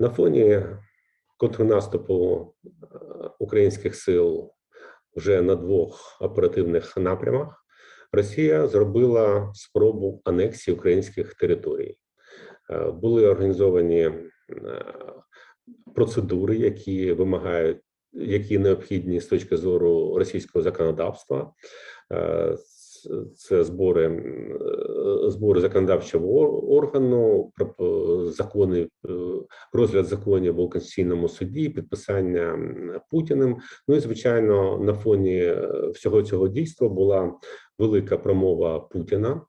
На фоні контрнаступу е, українських сил вже на двох оперативних напрямах Росія зробила спробу анексії українських територій. Е, Були організовані е, процедури, які вимагають, які необхідні з точки зору російського законодавства. Е, Це збори, е, збори законодавчого органу, закони, е, розгляд законів у конституційному суді, підписання Путіним. Ну і звичайно, на фоні е, всього цього дійства була велика промова Путіна,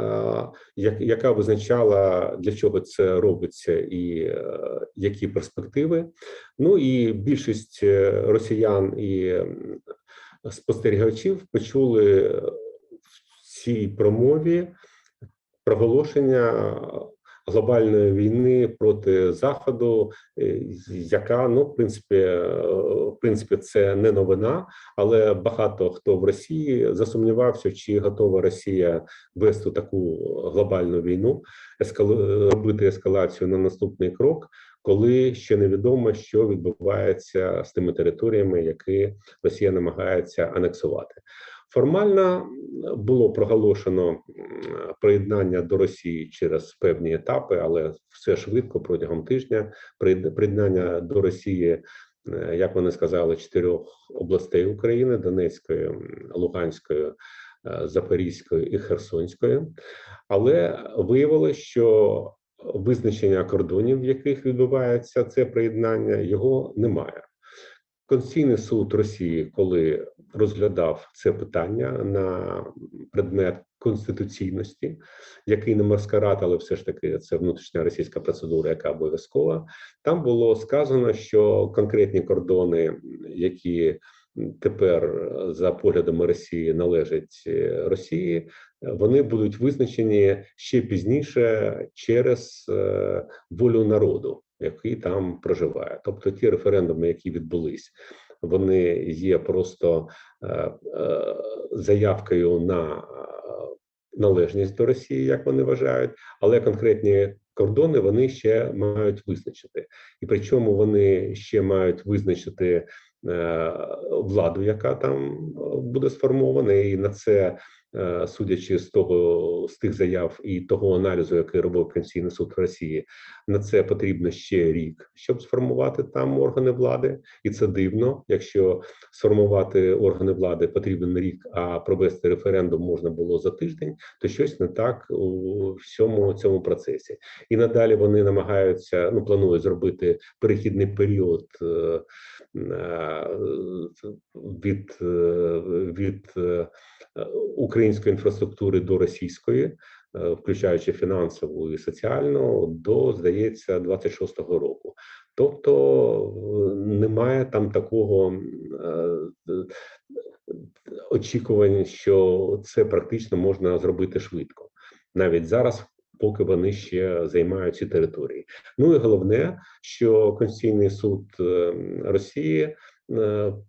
е, яка визначала для чого це робиться і е, які перспективи. Ну і більшість е, росіян і спостерігачів почули цій промові проголошення глобальної війни проти заходу, е, яка ну в принципі, е, в принципі, це не новина, але багато хто в Росії засумнівався, чи готова Росія вести таку глобальну війну, ескалу... робити ескалацію на наступний крок. Коли ще невідомо, що відбувається з тими територіями, які Росія намагається анексувати, формально було проголошено приєднання до Росії через певні етапи, але все швидко протягом тижня. Приєднання до Росії, е, як вони сказали, чотирьох областей України: Донецької, Луганської, е, Запорізької і Херсонської. Але виявилося, що визначення кордонів, в яких відбувається це приєднання, його немає. Конституційний суд Росії, коли розглядав це питання на предмет конституційності, який не маскарад, але все ж таки це внутрішня російська процедура, яка обов'язкова, там було сказано, що конкретні кордони, які тепер за поглядами Росії належать е, Росії, вони будуть визначені ще пізніше через е, волю народу, який там проживає. Тобто ті референдуми, які відбулись, вони є просто е, е, заявкою на е, належність до Росії, як вони вважають, але конкретні кордони вони ще мають визначити, і причому вони ще мають визначити е, владу, яка там е, буде сформована, і на це. Е, Судячи з того з тих заяв і того аналізу, який робив Конституційний суд Росії, на це потрібно ще рік, щоб сформувати там органи влади, і це дивно. Якщо сформувати органи влади потрібен рік, а провести референдум можна було за тиждень, то щось не так у всьому цьому процесі. І надалі вони намагаються ну планують зробити перехідний період е, е, від, від е, української інфраструктури до російської, е, включаючи фінансову і соціальну, до здається 26-го року. Тобто е, немає там такого е, очікувань, що це практично можна зробити швидко, навіть зараз. Поки вони ще займають ці території. Ну і головне, що Конституційний суд Росії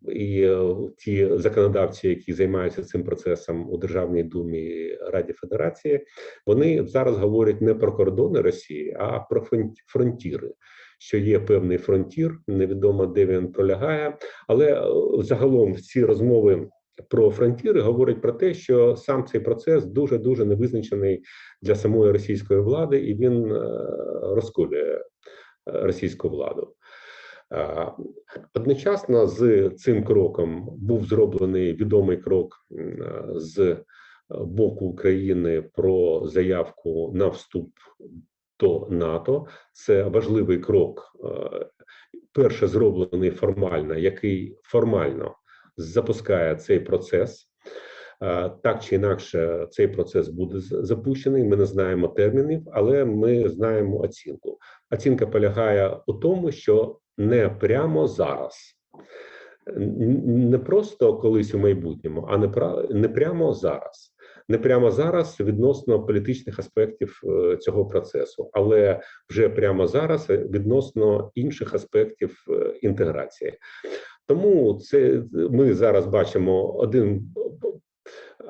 і е, ті законодавці, які займаються цим процесом у Державній думі Раді Федерації, вони зараз говорять не про кордони Росії, а про фронт- фронтіри. Що є певний фронтір, невідомо де він пролягає, але е, загалом ці розмови про фронтіри говорять про те, що сам цей процес дуже дуже невизначений для самої російської влади, і він е, розколює е, російську владу. Одночасно з цим кроком був зроблений відомий крок з боку України про заявку на вступ до НАТО. Це важливий крок, перше зроблений формально, який формально запускає цей процес. Е, Так чи інакше, цей процес буде запущений. Ми не знаємо термінів, але ми знаємо оцінку. Оцінка полягає у тому, що не прямо зараз, не просто колись у майбутньому, а не прямо зараз. Не прямо зараз відносно політичних аспектів е, цього процесу, але вже прямо зараз відносно інших аспектів е, інтеграції. Тому це ми зараз бачимо один,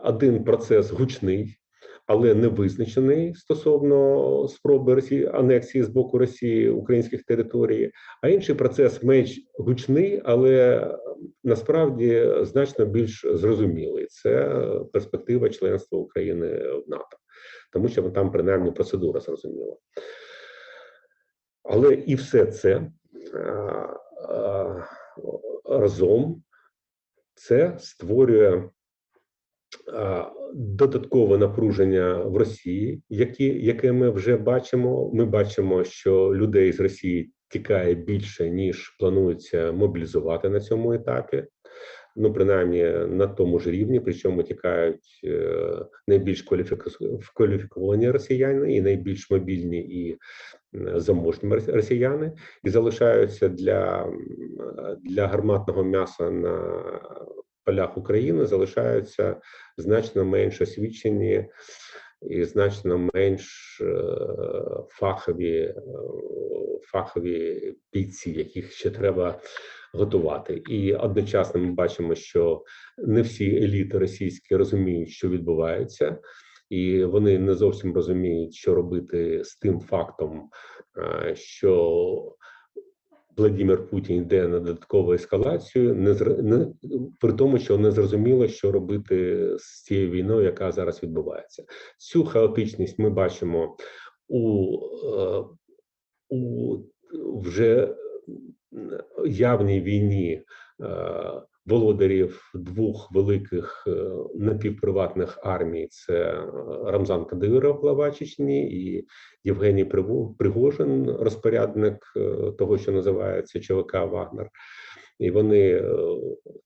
один процес гучний, але не визначений стосовно спроби Росії анексії з боку Росії українських територій. А інший процес менш гучний, але насправді значно більш зрозумілий. Це перспектива членства України в НАТО, тому що там принаймні процедура зрозуміла. Але і все це разом це створює додаткове напруження в Росії, які, яке ми вже бачимо. Ми бачимо, що людей з Росії тікає більше ніж планується мобілізувати на цьому етапі. Ну, принаймні на тому ж рівні, причому тікають е, найбільш кваліфіковані росіяни і найбільш мобільні і заможні росіяни, і залишаються для, для гарматного м'яса на полях України, залишаються значно менш освічені і значно менш е, фахові, е, фахові бійці, яких ще треба готувати. І одночасно ми бачимо, що не всі еліти російські розуміють, що відбувається, і вони не зовсім розуміють, що робити з тим фактом, е, що Владимир Путін йде на додаткову ескалацію, не, не при тому, що не зрозуміло, що робити з цією війною, яка зараз відбувається. Цю хаотичність ми бачимо у, е, у вже явній війні е, володарів двох великих е, напівприватних армій: це е, Рамзан Кадиров, глава Чечні, і Євгеній Пригожин, розпорядник е, того, що називається ЧВК Вагнер. І вони е,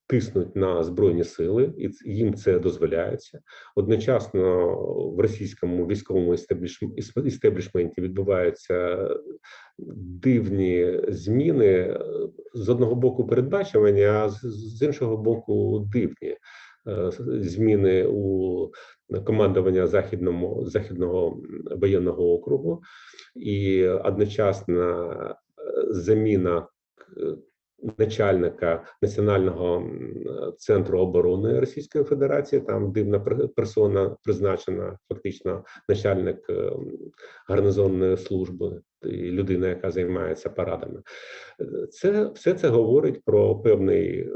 тиснуть на збройні сили, і їм це дозволяється. Одночасно в російському військовому істеблішменті відбуваються дивні зміни е, з одного боку передбачувані, а з, іншого боку дивні Е, зміни у командування західному західного воєнного округу, і одночасна заміна начальника національного центру оборони Російської Федерації. Там дивна пер- персона призначена, фактично начальник е, гарнизонної служби, людина, яка займається парадами. Це все це говорить про певний е,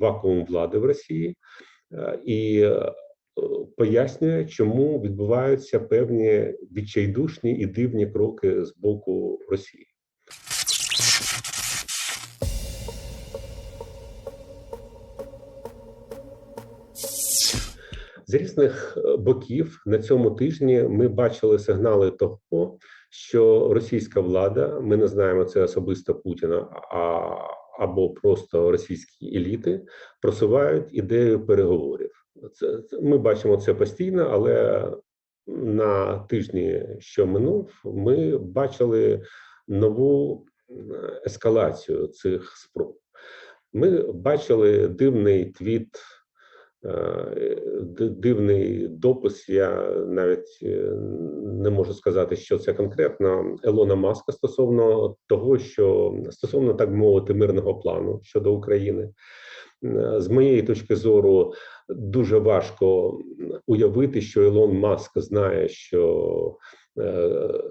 вакуум влади в Росії е, і пояснює, чому відбуваються певні відчайдушні і дивні кроки з боку Росії. З різних е, боків на цьому тижні ми бачили сигнали того, що російська влада, ми не знаємо це особисто Путіна, а або просто російські еліти просувають ідею переговорів. Це ми бачимо це постійно, але на тижні, що минув, ми бачили нову ескалацію цих спроб. Ми бачили дивний твіт е, дивний допис. Я навіть е, не можу сказати, що це конкретно Елона Маска стосовно того, що стосовно так мовити мирного плану щодо України. Е, З моєї точки зору, дуже важко уявити, що Ілон Маск знає, що е,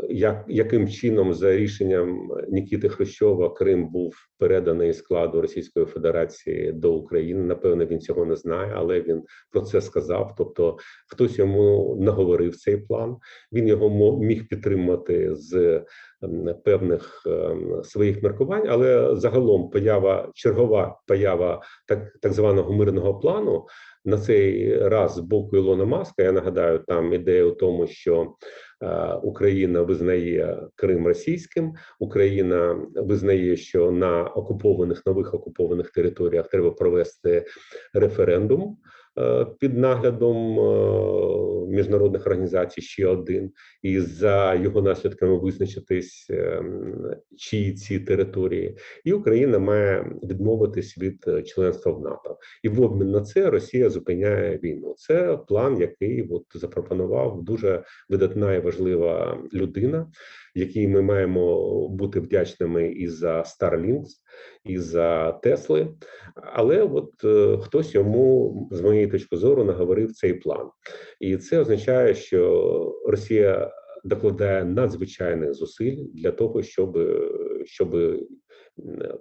як, яким чином за рішенням Нікіти Хрущова Крим був переданий складу Російської Федерації до України. Напевно, він цього не знає, але він про це сказав. Тобто, хтось йому наговорив цей план. Він його міг підтримати з певних ем, своїх міркувань, але загалом поява чергова поява так, так званого мирного плану на цей раз з боку Ілона Маска. Я нагадаю, там ідея у тому, що е, Україна визнає Крим російським. Україна визнає, що на окупованих нових окупованих територіях треба провести референдум під наглядом е, міжнародних організацій. Ще один, і за його наслідками визначитись, е, чиї ці території, і Україна має відмовитись від е, членства в НАТО. І в обмін на це Росія зупиняє війну. Це план, який от запропонував дуже видатна і важлива людина, якій ми маємо бути вдячними і за Starlinks, із-за Тесли. Але от е, хтось йому, з моєї точки зору, наговорив цей план, і це означає, що Росія докладає надзвичайних зусиль для того, щоб щоб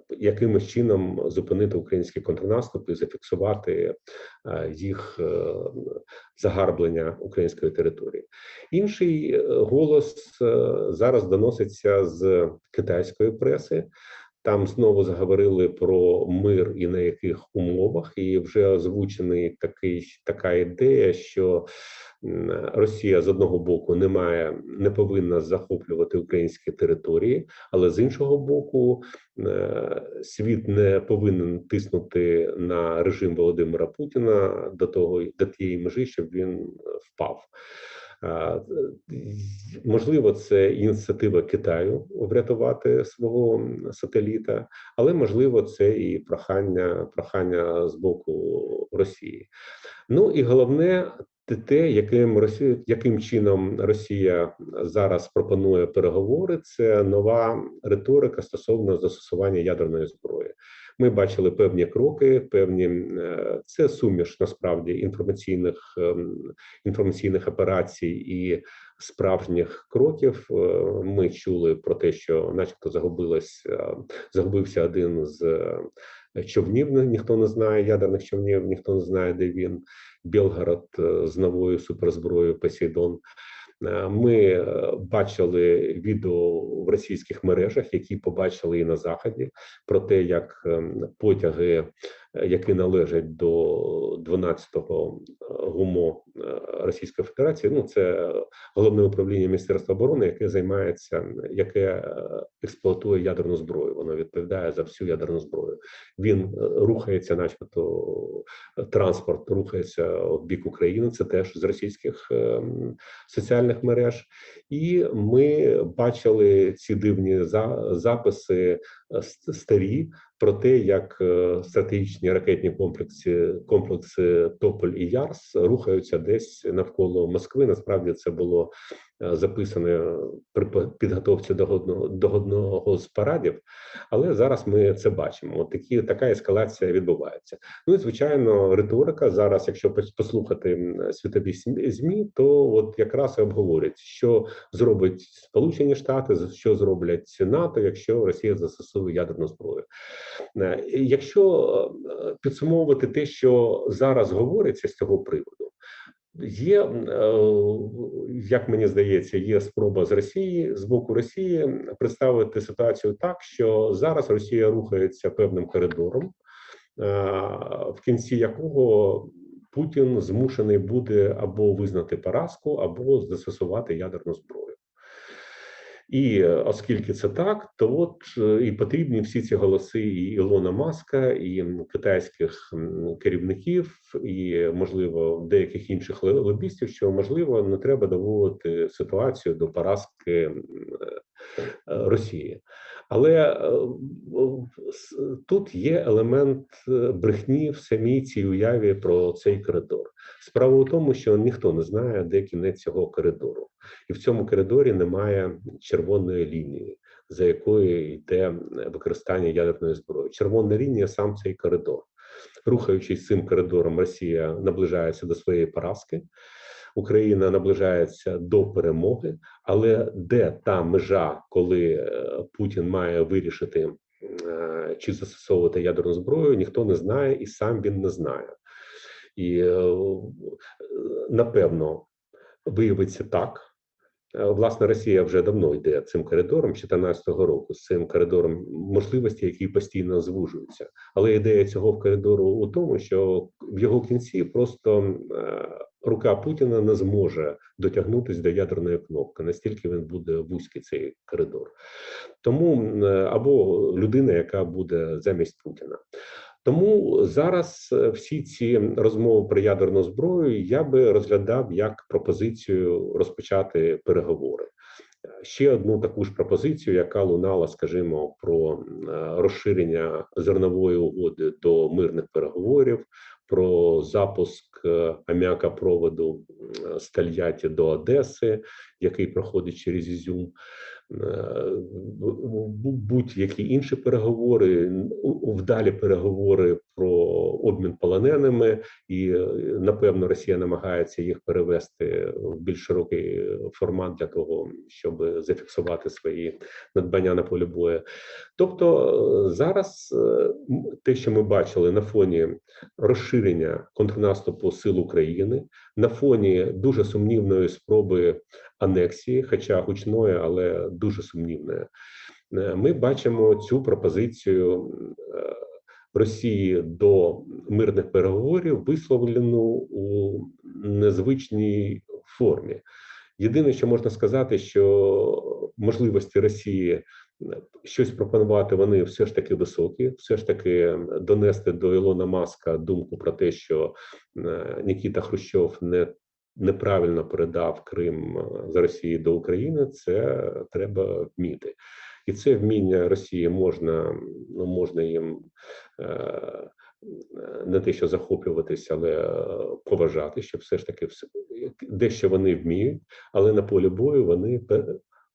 якимось чином зупинити український контрнаступ і зафіксувати е, їх е, загарблення української території. Інший е, голос зараз доноситься з китайської преси. Там знову заговорили про мир і на яких умовах, і вже озвучений такий така ідея, що Росія з одного боку не має, не повинна захоплювати українські території, але з іншого боку, е, світ не повинен тиснути на режим Володимира Путіна до того до тієї межі, щоб він впав. Можливо, це ініціатива Китаю врятувати свого сателіта, але можливо, це і прохання прохання з боку Росії. Ну і головне те, яким Росія, яким чином Росія зараз пропонує переговори, це нова риторика стосовно застосування ядерної зброї. Ми бачили певні кроки, певні е, це суміш насправді інформаційних ем, інформаційних операцій і справжніх кроків. Е, ми чули про те, що, начебто, загубилось е, загубився один з човнів. Ніхто не знає ядерних човнів, ніхто не знає, де він. Білгород з новою суперзброєю Посейдон. Ми бачили відео в російських мережах, які побачили і на заході, про те, як ем, потяги які належать до 12-го е, гумо е, Російської Федерації. Ну це головне управління Міністерства оборони, яке займається, яке е, експлуатує ядерну зброю. Воно відповідає за всю ядерну зброю. Він рухається, начебто, транспорт рухається в бік України. Це теж з російських соціальних мереж, і ми бачили ці дивні записи старі про те, як е, стратегічні ракетні комплекси комплекси Тополь і Ярс рухаються десь навколо Москви. Насправді це було Е, записане при підготовці до одного з парадів, але зараз ми це бачимо. От такі така ескалація відбувається. Ну і звичайно, риторика зараз, якщо послухати світові змі, то от якраз і обговорять, що зробить Сполучені Штати, що зроблять НАТО, якщо Росія застосує ядерну зброю. Е, якщо е, підсумовувати те, що зараз говориться з цього приводу. Є, е, як мені здається, є спроба з Росії з боку Росії представити ситуацію так, що зараз Росія рухається певним коридором, е, в кінці якого Путін змушений буде або визнати поразку, або застосувати ядерну зброю. І е, оскільки це так, то от е, і потрібні всі ці голоси і Ілона Маска, і китайських керівників, і можливо деяких інших лобістів, що можливо не треба доводити ситуацію до поразки е, Росії. Але тут є елемент брехні в самій цій уяві про цей коридор. Справа у тому, що ніхто не знає, де кінець цього коридору і в цьому коридорі немає червоної лінії, за якою йде використання ядерної зброї. Червона лінія сам цей коридор. Рухаючись цим коридором, Росія наближається до своєї поразки. Україна наближається до перемоги, але де та межа, коли е, Путін має вирішити, е, чи застосовувати ядерну зброю, ніхто не знає, і сам він не знає. І е, напевно виявиться так, власне, Росія вже давно йде цим коридором 2014 року, з цим коридором можливості, які постійно звужуються. Але ідея цього коридору у тому, що в його кінці просто рука Путіна не зможе дотягнутися до ядерної кнопки, настільки він буде вузький цей коридор. Тому або людина, яка буде замість Путіна. Тому зараз е, всі ці розмови про ядерну зброю я би розглядав як пропозицію розпочати переговори. Ще одну таку ж пропозицію, яка лунала, скажімо, про розширення зернової угоди до мирних переговорів, про запуск е, аміакопроводу з Тольятті до Одеси, який проходить через Ізюм. Е, бу- будь-які інші переговори, вдалі переговори про обмін полоненими, і напевно Росія намагається їх перевести в більш широкий формат для того, щоб зафіксувати свої надбання на полі бою. Тобто е, зараз е, те, що ми бачили на фоні розширення контрнаступу сил України, на фоні дуже сумнівної спроби анексії, хоча гучної, але дуже сумнівної, е, ми бачимо цю пропозицію е, Росії до мирних переговорів висловлену у незвичній формі. Єдине, що можна сказати, що можливості Росії щось пропонувати вони все ж таки високі, все ж таки донести до Ілона Маска думку про те, що Нікіта Хрущов не неправильно передав Крим е, з Росії до України. Це треба вміти, і це вміння Росії можна ну можна їм. е, Не те, що захоплюватися, але е, поважати, що все ж таки дещо вони вміють, але на полі бою вони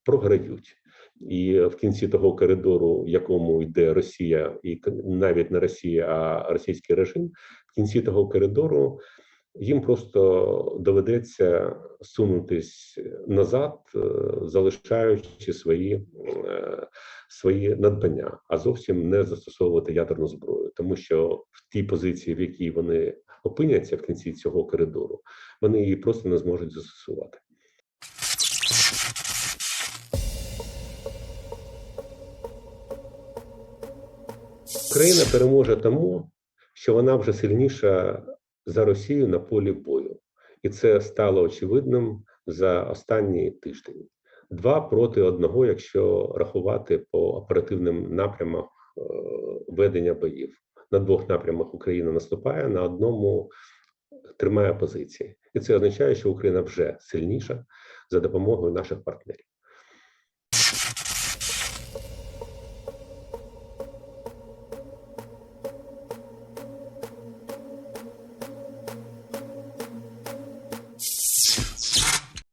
програють. І в кінці того коридору, в якому йде Росія, і навіть не Росія, а російський режим, в кінці того коридору їм просто доведеться сунутись назад, е, залишаючи свої, е, свої надбання, а зовсім не застосовувати ядерну зброю, тому що в тій позиції, в якій вони опиняться в кінці цього коридору, вони її просто не зможуть застосувати. Україна переможе тому, що вона вже сильніша за Росію на полі бою, і це стало очевидним за останні тиждень. Два проти одного, якщо рахувати по оперативним напрямах е, ведення боїв. На двох напрямах Україна наступає, на одному тримає позиції, і це означає, що Україна вже сильніша за допомогою наших партнерів.